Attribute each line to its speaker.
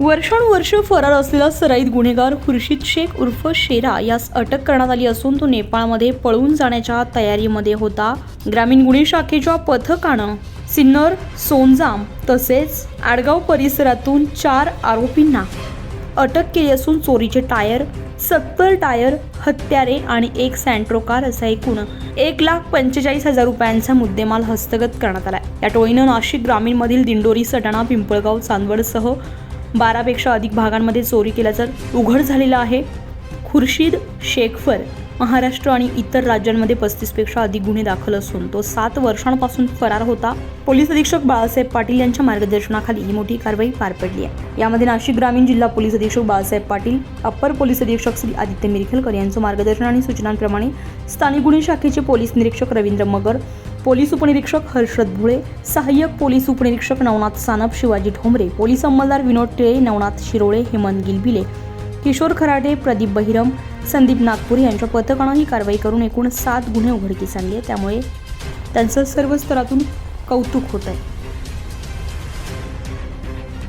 Speaker 1: वर्षानुवर्ष फरार असलेला सराईत गुन्हेगार खुर्शीद शेख उर्फ शेरा यास अटक करण्यात आली असून तो नेपाळमध्ये पळून जाण्याच्या तयारीमध्ये होता. ग्रामीण गुन्हे शाखेच्या पथकानं सिन्नर सोनजाम तसेच आडगाव परिसरातून चार आरोपींना अटक केली असून चोरीचे टायर सत्तर टायर हत्यारे आणि एक सँट्रो कार असा एकूण एक लाख पंचेचाळीस हजार रुपयांचा मुद्देमाल हस्तगत करण्यात आला या टोळीनं नाशिक ग्रामीणमधील दिंडोरी सटाणा पिंपळगाव चांदवडसह बारापेक्षा अधिक भागांमध्ये चोरी केल्याचं उघड झालेलं आहे. खुर्शीद शेखफर महाराष्ट्र आणि इतर राज्यांमध्ये पस्तीसपेक्षा अधिक गुन्हे दाखल असून तो सात वर्षांपासून फरार होता. पोलीस अधीक्षक बाळासाहेब पाटील यांच्या मार्गदर्शनाखाली ही मोठी कारवाई पार पडली आहे. यामध्ये नाशिक ग्रामीण जिल्हा पोलीस अधीक्षक बाळासाहेब पाटील अप्पर पोलीस अधीक्षक श्री आदित्य मिरखेलकर यांचं मार्गदर्शन आणि सूचनांप्रमाणे स्थानिक गुन्हे शाखेचे पोलीस निरीक्षक रवींद्र मगर पोलीस उपनिरीक्षक हर्षद भुळे सहाय्यक पोलीस उपनिरीक्षक नवनाथ सानप शिवाजी ठोंबरे पोलीस अंमलदार विनोद टिळे नवनाथ शिरोळे हेमंत गिलबिले किशोर खराडे प्रदीप बहिरम संदीप नागपूर यांच्या पथकानं ही कारवाई करून एकूण सात गुन्हे उघडकीस आणले. त्यामुळे त्यांचं सर्व स्तरातून कौतुक होत आहे